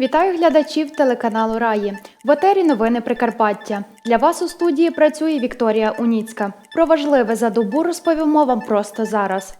Вітаю глядачів телеканалу Раї. В етері новини Прикарпаття. Для вас у студії працює Вікторія Уніцька. Про важливе за добу розповімо вам просто зараз.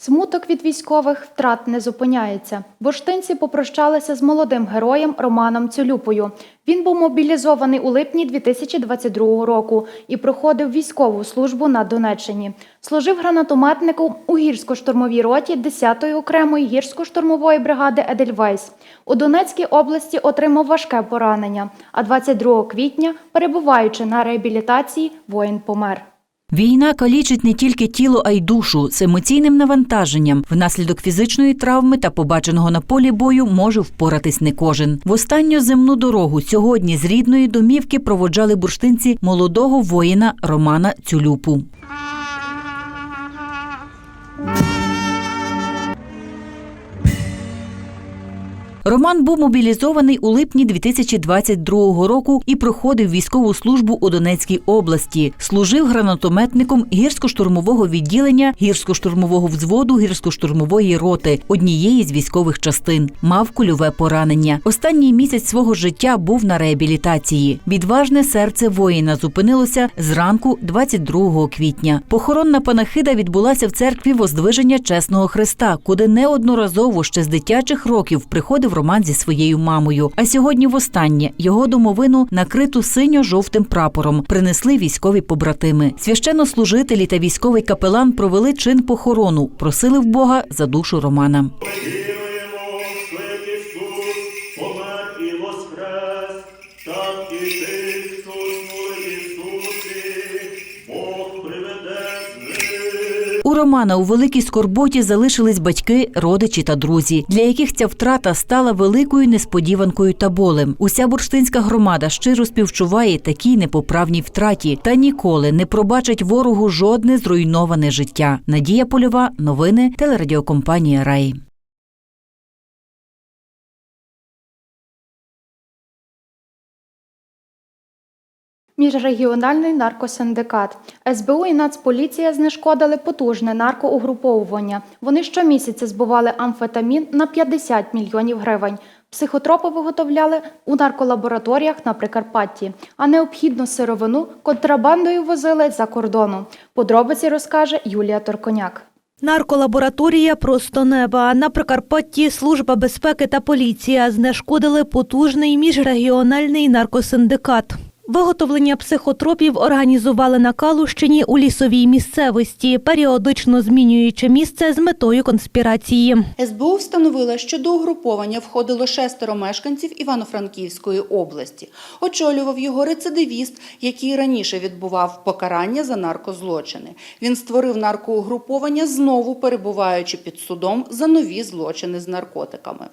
Смуток від військових втрат не зупиняється. Бурштинці попрощалися з молодим героєм Романом Цюлюпою. Він був мобілізований у липні 2022 року і проходив військову службу на Донеччині. Служив гранатометником у гірсько-штурмовій роті 10-ї окремої гірсько-штурмової бригади Едельвейс. У Донецькій області отримав важке поранення. А 22 квітня, перебуваючи на реабілітації, воїн помер. Війна калічить не тільки тіло, а й душу з емоційним навантаженням. Внаслідок фізичної травми та побаченого на полі бою може впоратись не кожен. В останню земну дорогу сьогодні з рідної домівки проводжали бурштинці молодого воїна Романа Цюлюпу. Роман був мобілізований у липні 2022 року і проходив військову службу у Донецькій області. Служив гранатометником гірсько-штурмового відділення гірсько-штурмового взводу гірсько-штурмової роти однієї з військових частин. Мав кульове поранення. Останній місяць свого життя був на реабілітації. Відважне серце воїна зупинилося зранку 22 квітня. Похоронна панахида відбулася в церкві Воздвиження Чесного Христа, куди неодноразово ще з дитячих років приходив Роман зі своєю мамою. А сьогодні востаннє його домовину, накриту синьо-жовтим прапором, принесли військові побратими. Священнослужителі та військовий капелан провели чин похорону, просили в Бога за душу Романа. Романа у великій скорботі залишились батьки, родичі та друзі, для яких ця втрата стала великою несподіванкою та болем. Уся бурштинська громада щиро співчуває такій непоправній втраті та ніколи не пробачить ворогу жодне зруйноване життя. Надія Польова, новини, телерадіокомпанія Рай. Міжрегіональний наркосиндикат СБУ і Нацполіція знешкодили потужне наркоугруповування. Вони щомісяця збували амфетамін на 50 мільйонів гривень. Психотропи виготовляли у нарколабораторіях на Прикарпатті, а необхідну сировину контрабандою возили за кордону. Подробиці розкаже Юлія Торконяк. Нарколабораторія просто неба. На Прикарпатті Служба безпеки та поліція знешкодили потужний міжрегіональний наркосиндикат. Виготовлення психотропів організували на Калущині у лісовій місцевості, періодично змінюючи місце з метою конспірації. СБУ встановила, що до угруповання входило шестеро мешканців Івано-Франківської області. Очолював його рецидивіст, який раніше відбував покарання за наркозлочини. Він створив наркоугруповання, знову перебуваючи під судом за нові злочини з наркотиками.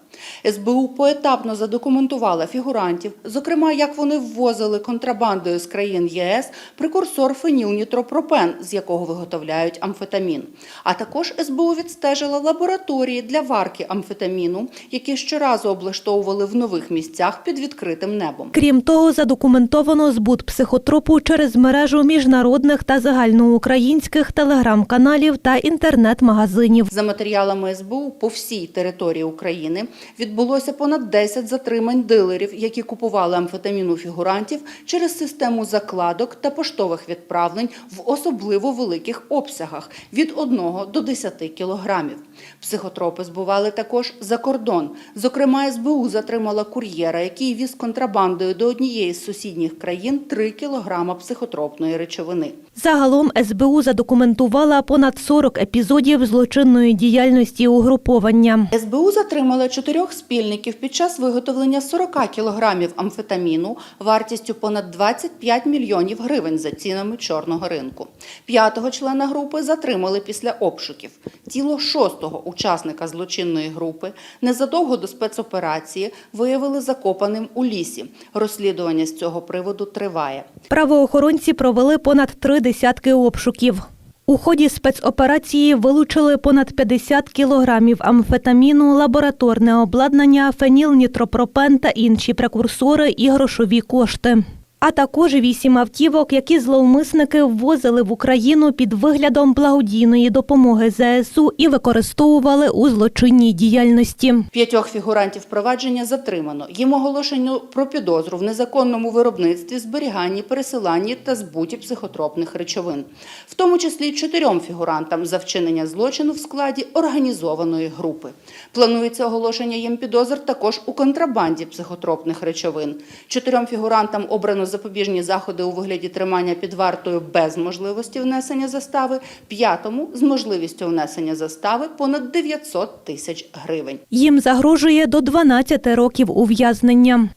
СБУ поетапно задокументувала фігурантів, зокрема, як вони ввозили контрабандою з країн ЄС прекурсор фенілнітропропен, з якого виготовляють амфетамін. А також СБУ відстежила лабораторії для варки амфетаміну, які щоразу облаштовували в нових місцях під відкритим небом. Крім того, задокументовано збут психотропу через мережу міжнародних та загальноукраїнських телеграм-каналів та інтернет-магазинів. За матеріалами СБУ по всій території України відбулося понад 10 затримань дилерів, які купували амфетамін у фігурантів через систему закладок та поштових відправлень в особливо великих обсягах від 1 до 10 кілограмів. Психотропи збували також за кордон. Зокрема, СБУ затримала кур'єра, який віз контрабандою до однієї з сусідніх країн 3 кілограма психотропної речовини. Загалом СБУ задокументувала понад 40 епізодів злочинної діяльності угруповання. СБУ затримала чотирьох спільників під час виготовлення 40 кілограмів амфетаміну вартістю понад 25 мільйонів гривень за цінами чорного ринку. П'ятого члена групи затримали після обшуків. Тіло шостого учасника злочинної групи незадовго до спецоперації виявили закопаним у лісі. Розслідування з цього приводу триває. Правоохоронці провели понад три десятки обшуків. У ході спецоперації вилучили понад 50 кілограмів амфетаміну, лабораторне обладнання, фенілнітропропен та інші прекурсори і грошові кошти. А також вісім автівок, які зловмисники ввозили в Україну під виглядом благодійної допомоги ЗСУ і використовували у злочинній діяльності. П'ятьох фігурантів провадження затримано. Їм оголошено про підозру в незаконному виробництві, зберіганні, пересиланні та збуті психотропних речовин, в тому числі чотирьом фігурантам за вчинення злочину в складі організованої групи. Планується оголошення їм підозр також у контрабанді психотропних речовин. Чотирьом фігурантам обрано запобіжні заходи у вигляді тримання під вартою без можливості внесення застави, п'ятому з можливістю внесення застави понад 900 тисяч гривень. Їм загрожує до 12 років ув'язнення.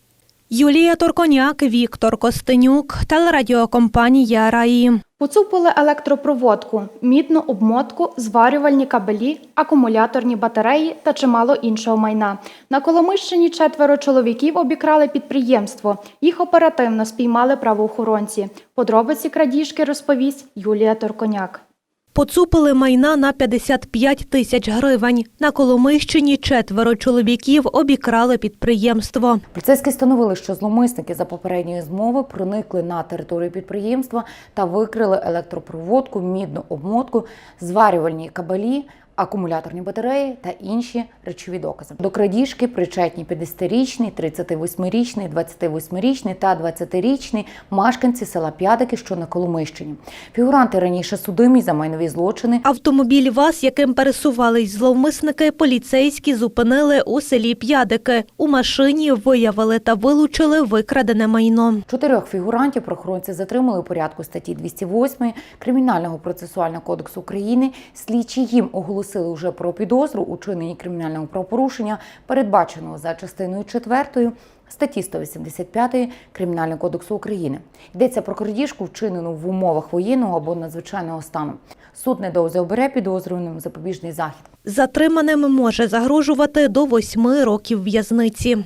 Юлія Торконяк, Віктор Костенюк, телерадіокомпанія Раї. Поцупили електропроводку, мідну обмотку, зварювальні кабелі, акумуляторні батареї та чимало іншого майна. На Коломищині четверо чоловіків обікрали підприємство. Їх оперативно спіймали правоохоронці. Подробиці крадіжки розповість Юлія Торконяк. Поцупили майна на 55 тисяч гривень. На Коломийщині четверо чоловіків обікрали підприємство. Поліцейські встановили, що зломисники за попередньої змови проникли на територію підприємства та викрили електропроводку, мідну обмотку, зварювальні кабелі, акумуляторні батареї та інші речові докази. До крадіжки причетні 50-річний, 38-річний, 28-річний та 20-річний мешканці села П'ядики, що на Коломийщині. Фігуранти раніше судимі за майнові злочини. Автомобіль ВАЗ, яким пересувались зловмисники, поліцейські зупинили у селі П'ядики. У машині виявили та вилучили викрадене майно. Чотирьох фігурантів правоохоронці затримали у порядку статті 208 Кримінального процесуального кодексу України. Слідчі їм оголосили вже про підозру у чиненні кримінального правопорушення, передбаченого за частиною 4 статті 185 Кримінального кодексу України. Йдеться про крадіжку, вчинену в умовах воєнного або надзвичайного стану. Суд недовго обере підозрюваним запобіжний захід. Затриманим може загрожувати до восьми років в'язниці.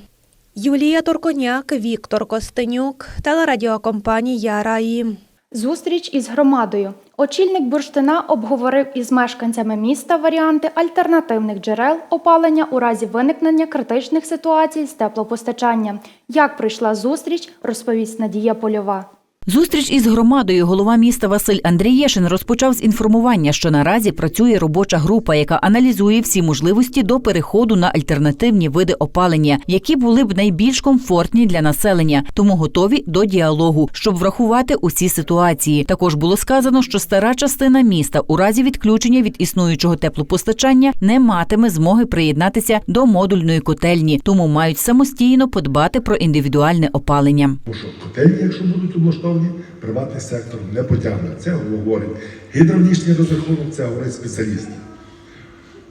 Юлія Торконяк, Віктор Костенюк, телерадіокомпанія Раї. Зустріч із громадою. Очільник бурштина обговорив із мешканцями міста варіанти альтернативних джерел опалення у разі виникнення критичних ситуацій з теплопостачанням. Як пройшла зустріч, розповість Надія Польова. Зустріч із громадою голова міста Василь Андрієшин розпочав з інформування, що наразі працює робоча група, яка аналізує всі можливості до переходу на альтернативні види опалення, які були б найбільш комфортні для населення, тому готові до діалогу, щоб врахувати усі ситуації. Також було сказано, що стара частина міста у разі відключення від існуючого теплопостачання не матиме змоги приєднатися до модульної котельні, тому мають самостійно подбати про індивідуальне опалення. Котельні, якщо будуть облаштовані, приватний сектор не потягне. Це говорить гідравлічний розрахунок, це говорить спеціалісти.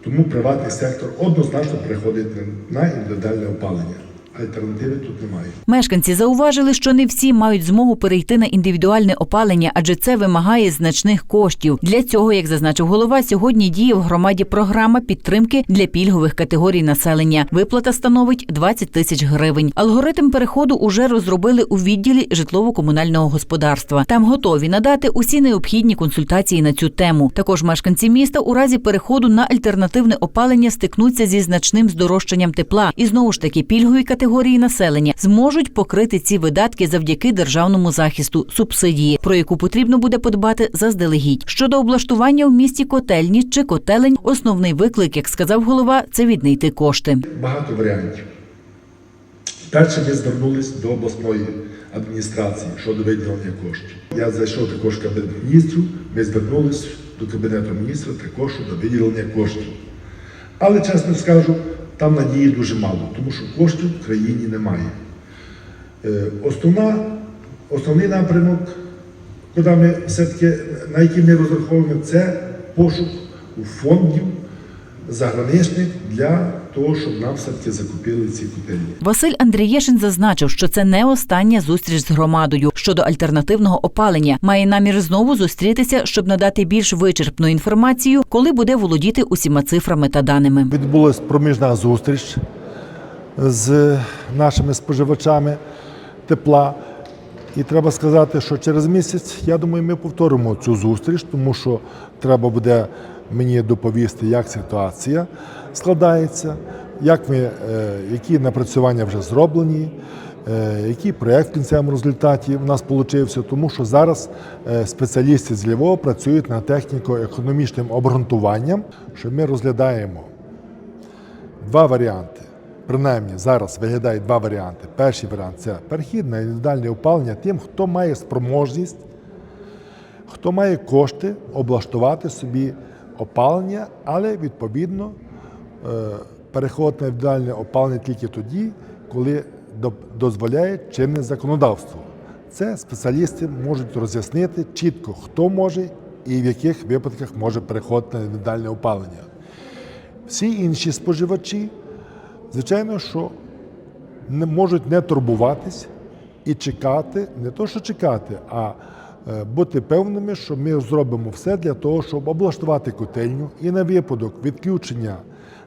Тому приватний сектор однозначно приходить на індивідуальне опалення. Альтернативи тут немає. Мешканці зауважили, що не всі мають змогу перейти на індивідуальне опалення, адже це вимагає значних коштів. Для цього, як зазначив голова, сьогодні діє в громаді програма підтримки для пільгових категорій населення. Виплата становить 20 тисяч гривень. Алгоритм переходу уже розробили у відділі житлово-комунального господарства. Там готові надати усі необхідні консультації на цю тему. Також мешканці міста у разі переходу на альтернативне опалення стикнуться зі значним здорожчанням тепла і знову ж таки пільгові категорії населення зможуть покрити ці видатки завдяки державному захисту субсидії, про яку потрібно буде подбати заздалегідь. Щодо облаштування в місті котельні чи котелень, основний виклик, як сказав голова, це віднайти кошти. Багато варіантів. Перше ми звернулись до обласної адміністрації щодо виділення коштів. Я зайшов також кабінет міністрів, ми звернулись до кабінету міністрів також щодо виділення коштів. Але чесно скажу, там надії дуже мало, тому що коштів в країні немає. Е, Основна, основний напрямок, куди ми все-таки, на який ми розраховуємо, це пошук фондів заграничних для того, щоб нам все-таки закупили ці котельні. Василь Андрієшин зазначив, що це не остання зустріч з громадою щодо альтернативного опалення. Має намір знову зустрітися, щоб надати більш вичерпну інформацію, коли буде володіти усіма цифрами та даними. Відбулася проміжна зустріч з нашими споживачами тепла. І треба сказати, що через місяць, я думаю, ми повторимо цю зустріч, тому що треба буде мені доповісти, як ситуація складається, як ми, е, які напрацювання вже зроблені, е, який проєкт в кінцевому результаті у нас вийшов, тому що зараз е, спеціалісти з Львова працюють над техніко-економічним обґрунтуванням, що ми розглядаємо два варіанти. Принаймні зараз виглядає два варіанти. Перший варіант це перехід на індивідуальне опалення тим, хто має спроможність, хто має кошти облаштувати собі опалення, але відповідно переход на індивідуальне опалення тільки тоді, коли дозволяє чинне законодавство. Це спеціалісти можуть роз'яснити чітко, хто може і в яких випадках може переходити на індивідуальне опалення. Всі інші споживачі, звичайно, що не можуть не турбуватись і чекати, не то, що чекати, а е, бути певними, що ми зробимо все для того, щоб облаштувати котельню і на випадок відключення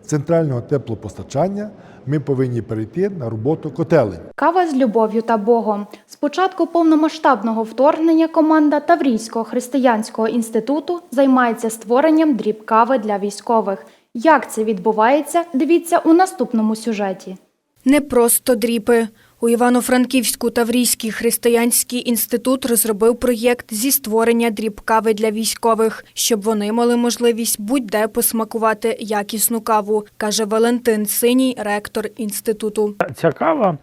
центрального теплопостачання ми повинні перейти на роботу котелень. Кава з любов'ю та Богом. З початку повномасштабного вторгнення команда Таврійського християнського інституту займається створенням дріб кави для військових. Як це відбувається, дивіться у наступному сюжеті. Не просто дріпи. У Івано-Франківську Таврійський християнський інститут розробив проєкт зі створення дріб кави для військових, щоб вони мали можливість будь-де посмакувати якісну каву, каже Валентин Синій, ректор інституту. Ця кава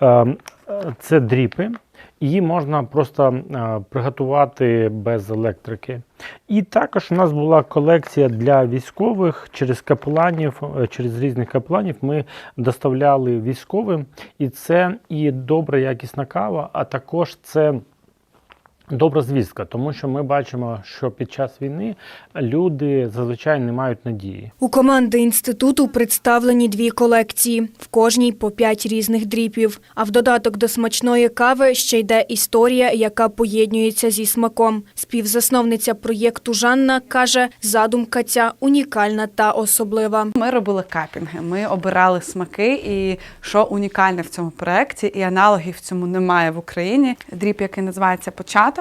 е, е, це дріпи. Її можна просто е, приготувати без електрики. І також у нас була колекція для військових через капеланів, е, через різних капеланів ми доставляли військовим. І це і добра якісна кава, а також це добра звістка, тому що ми бачимо, що під час війни люди зазвичай не мають надії. У команди інституту представлені дві колекції, в кожній по п'ять різних дріпів. А в додаток до смачної кави ще йде історія, яка поєднується зі смаком. Співзасновниця проєкту Жанна каже, задумка ця унікальна та особлива. Ми робили капінги, ми обирали смаки, і що унікальне в цьому проєкті, і аналогів в цьому немає в Україні. Дріб, який називається початок.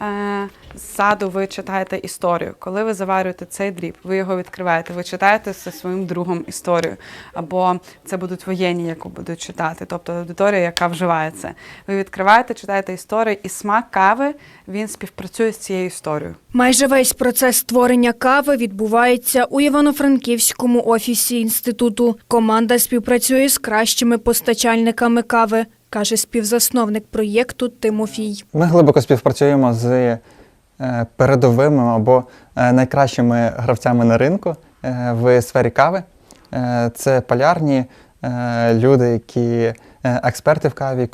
Е, Ззаду ви читаєте історію. Коли ви заварюєте цей дріб, ви його відкриваєте, ви читаєте зі своїм другом історію. Або це будуть воєнні, яку будуть читати, тобто аудиторія, яка вживає це. Ви відкриваєте, читаєте історію, і смак кави він співпрацює з цією історією. Майже весь процес створення кави відбувається у Івано-Франківському офісі інституту. Команда співпрацює з кращими постачальниками кави, каже співзасновник проєкту Тимофій. Ми глибоко співпрацюємо з е, передовими або е, найкращими гравцями на ринку е, в сфері кави. Це полярні люди, які експерти в каві.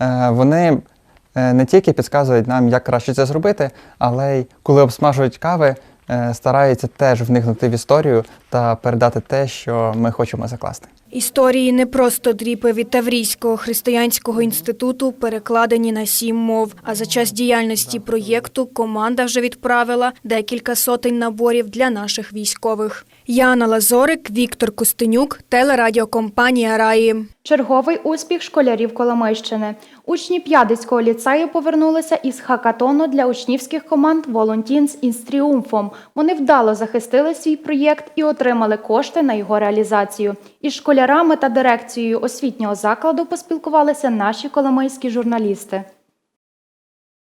Е, Вони не тільки підказують нам, як краще це зробити, але й коли обсмажують кави, стараються теж вникнути в історію та передати те, що ми хочемо закласти. Історії не просто дріпи від Таврійського християнського інституту перекладені на сім мов. А за час діяльності проєкту команда вже відправила декілька сотень наборів для наших військових. Яна Лазорик, Віктор Костенюк, телерадіокомпанія Раї. Черговий успіх школярів Коломийщини. Учні П'ядицького ліцею повернулися із хакатону для учнівських команд Волонтінс із тріумфом. Вони вдало захистили свій проєкт і отримали кошти на його реалізацію. Із школярами та дирекцією освітнього закладу поспілкувалися наші коломийські журналісти.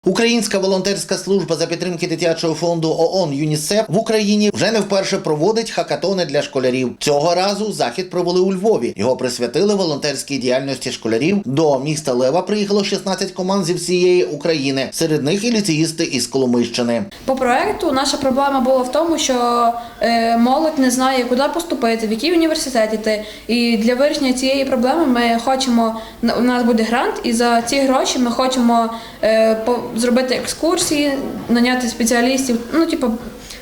Українська волонтерська служба за підтримки дитячого фонду ООН ЮНІСЕФ в Україні вже не вперше проводить хакатони для школярів. Цього разу захід провели у Львові. Його присвятили волонтерській діяльності школярів. До міста Лева приїхало 16 команд зі всієї України. Серед них і ліцеїсти із Коломийщини. По проекту наша проблема була в тому, що е, молодь не знає, куди поступити, в який університет йти. І для вирішення цієї проблеми ми хочемо у нас буде грант, і за ці гроші ми хочемо е, по, зробити екскурсії, наняти спеціалістів, ну типу.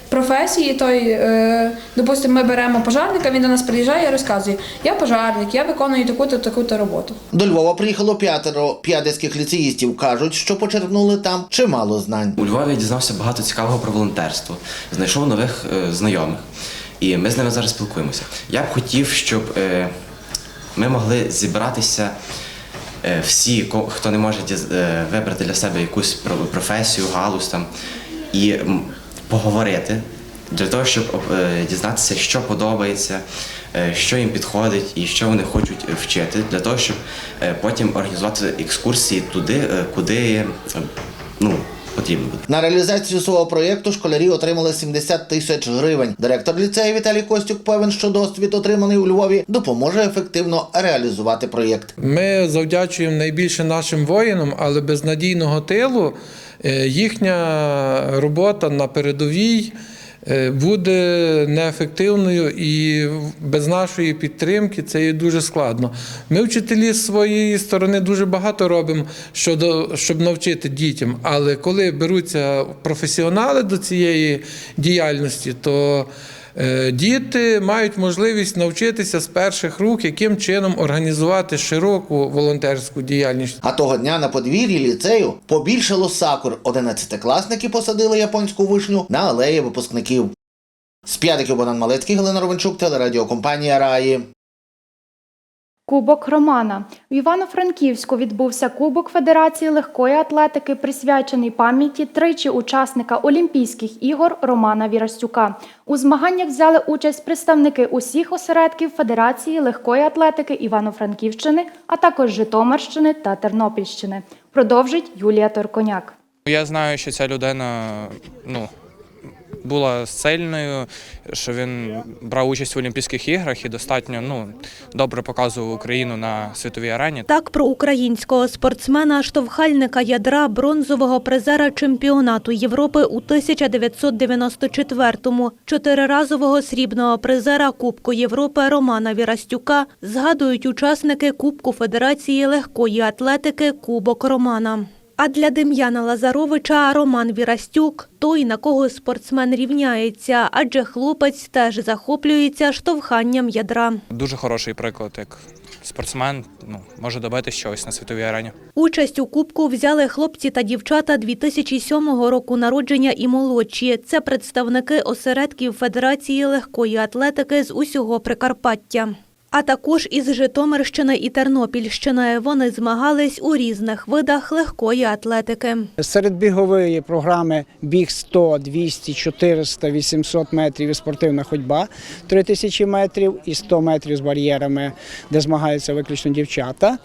Професії, той, е, допустимо, ми беремо пожарника, він до нас приїжджає і розказує: я пожарник, я виконую таку-то таку-то роботу. До Львова приїхало п'ятеро п'ядицьких ліцеїстів. кажуть, що почерпнули там чимало знань. У Львові я дізнався багато цікавого про волонтерство, знайшов нових е, знайомих, і ми з ними зараз спілкуємося. Я б хотів, щоб е, ми могли зібратися всі, хто не може е, вибрати для себе якусь професію, галузь там, і поговорити для того, щоб е, дізнатися, що подобається, е, що їм підходить і що вони хочуть вчити, для того, щоб е, потім організувати екскурсії туди, е, куди е, ну, потрібно буде. На реалізацію свого проєкту школярі отримали 70 тисяч гривень. Директор ліцею Віталій Костюк певен, що досвід, отриманий у Львові, допоможе ефективно реалізувати проєкт. Ми завдячуємо найбільше нашим воїнам, але без надійного тилу е, їхня робота на передовій буде неефективною і без нашої підтримки це є дуже складно. Ми, вчителі, з своєї сторони дуже багато робимо, щодо, щоб навчити дітям, але коли беруться професіонали до цієї діяльності, то Е, Діти мають можливість навчитися з перших рук, яким чином організувати широку волонтерську діяльність. А того дня на подвір'ї ліцею побільшало сакур. Одинадцятикласники посадили японську вишню на алеї випускників. З п'ятиків Богдан Малецький, Галина Ровенчук, телерадіокомпанія Раї. Кубок Романа в Івано-Франківську відбувся Кубок Федерації легкої атлетики, присвячений пам'яті тричі учасника Олімпійських ігор Романа Вірастюка. У змаганнях взяли участь представники усіх осередків Федерації легкої атлетики Івано-Франківщини, а також Житомирщини та Тернопільщини. Продовжить Юлія Торконяк. Я знаю, що ця людина ну, була сильною, що він брав участь в Олімпійських іграх і достатньо ну, добре показував Україну на світовій арені. Так про українського спортсмена, штовхальника ядра, бронзового призера чемпіонату Європи у 1994-му, чотириразового срібного призера Кубку Європи Романа Вірастюка згадують учасники Кубку Федерації легкої атлетики Кубок Романа. А для Дем'яна Лазаровича Роман Вірастюк той, на кого спортсмен рівняється, адже хлопець теж захоплюється штовханням ядра. Дуже хороший приклад, як спортсмен ну, може добитися чогось на світовій арені. Участь у кубку взяли хлопці та дівчата 2007 року народження і молодші. Це представники осередків Федерації легкої атлетики з усього Прикарпаття. А також із Житомирщини і Тернопільщини вони змагались у різних видах легкої атлетики. Серед бігової програми біг 100, 200, 400, 800 метрів і спортивна ходьба 3000 метрів і 100 метрів з бар'єрами, де змагаються виключно дівчата.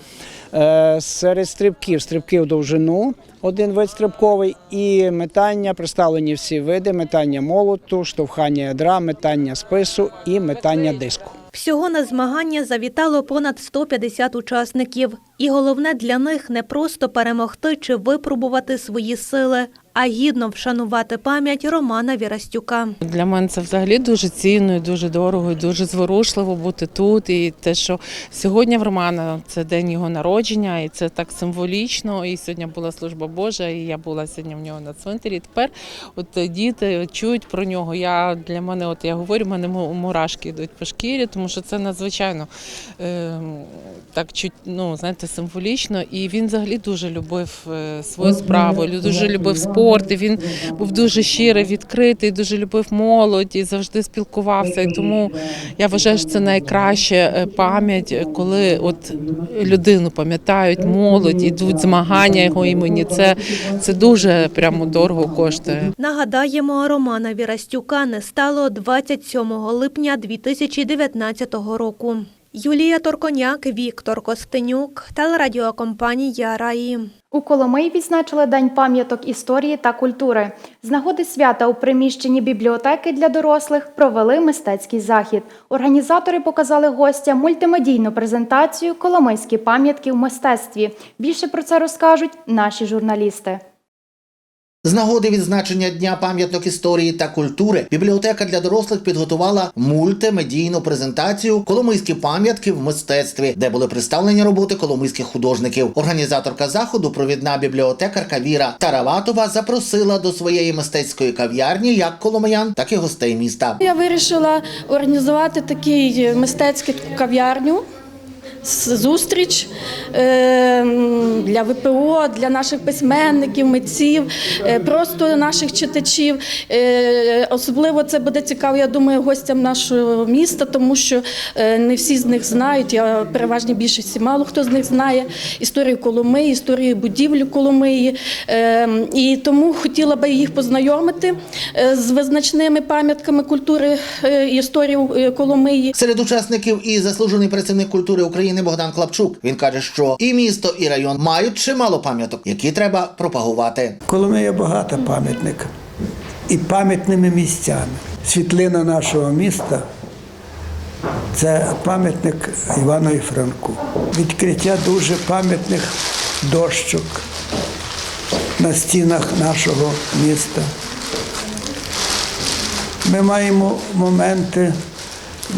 Е, Серед стрибків стрибки в довжину, один вид стрибковий, і метання представлені всі види: метання молоту, штовхання ядра, метання спису і метання диску. Всього на змагання завітало понад 150 учасників. І головне для них не просто перемогти чи випробувати свої сили, а гідно вшанувати пам'ять Романа Вірастюка. Для мене це взагалі дуже цінно, і дуже дорого, і дуже зворушливо бути тут. І те, що сьогодні в Романа це день його народження, і це так символічно. І сьогодні була служба Божа, і я була сьогодні в нього на цвинтарі. Тепер от діти чують про нього. Я для мене, от я говорю, в мене му- мурашки йдуть по шкірі, тому що це надзвичайно е, так чуть, ну знаєте, символічно. І він взагалі дуже любив е, свою справу, лю- дуже любив спорт. І він був дуже щирий, відкритий, дуже любив молодь і завжди спілкувався. І тому я вважаю, що це найкраща е, пам'ять, коли от людину пам'ятають, молодь, ідуть змагання його імені. Це, це дуже прямо дорого коштує. Нагадаємо, Романа Вірастюка не стало 27 липня 2019 року. Юлія Торконяк, Віктор Костенюк, телерадіокомпанія Раї. У Коломиї відзначили День пам'яток історії та культури. З нагоди свята у приміщенні бібліотеки для дорослих провели мистецький захід. Організатори показали гостям мультимедійну презентацію Коломийські пам'ятки в мистецтві. Більше про це розкажуть наші журналісти. З нагоди відзначення Дня пам'яток історії та культури бібліотека для дорослих підготувала мультимедійну презентацію Коломийські пам'ятки в мистецтві, де були представлені роботи коломийських художників. Організаторка заходу, провідна бібліотекарка Віра Тараватова, запросила до своєї мистецької кав'ярні як коломиян, так і гостей міста. Я вирішила організувати такий мистецьку кав'ярню нацзустріч е, для ВПО, для наших письменників, митців, е, просто наших читачів. Е, Особливо це буде цікаво, я думаю, гостям нашого міста, тому що не всі з них знають. Я переважній більшості мало хто з них знає історію Коломиї, історію будівлі Коломиї. І тому хотіла би їх познайомити з визначними пам'ятками культури історії Коломиї. Серед учасників і заслужений працівник культури України Богдан Клапчук. Він каже, що і місто, і район мають чимало пам'яток, які треба пропагувати. Коломия багата пам'ятник і пам'ятними місцями. Світлина нашого міста це пам'ятник Іванові Франку. Відкриття дуже пам'ятних дощок на стінах нашого міста. Ми маємо моменти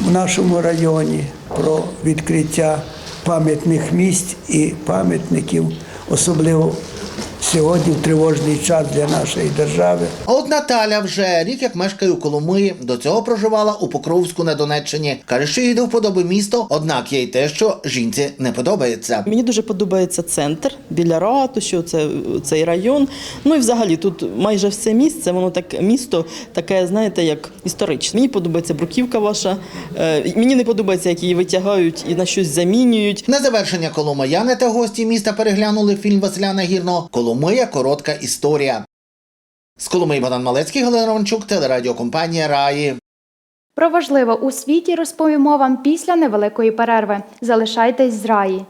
в нашому районі про відкриття пам'ятних місць і пам'ятників, особливо сьогодні тривожний час для нашої держави. А от Наталя вже рік як мешкає у Коломиї, до цього проживала у Покровську на Донеччині. Каже, що їй до вподоби місто, однак є й те, що жінці не подобається. Мені дуже подобається центр біля ратуші, це, цей район. Ну і взагалі тут майже все місце, воно так місто таке, знаєте, як історичне. Мені подобається бруківка ваша. Е, мені не подобається, як її витягають і на щось замінюють. На завершення Коломияни та гості міста переглянули фільм Василя Нагірного Коломия коротка історія. З Коломиї Богдан Малецький, Галина Романчук, телерадіокомпанія Раї. Про важливе у світі розповімо вам після невеликої перерви. Залишайтесь з раї.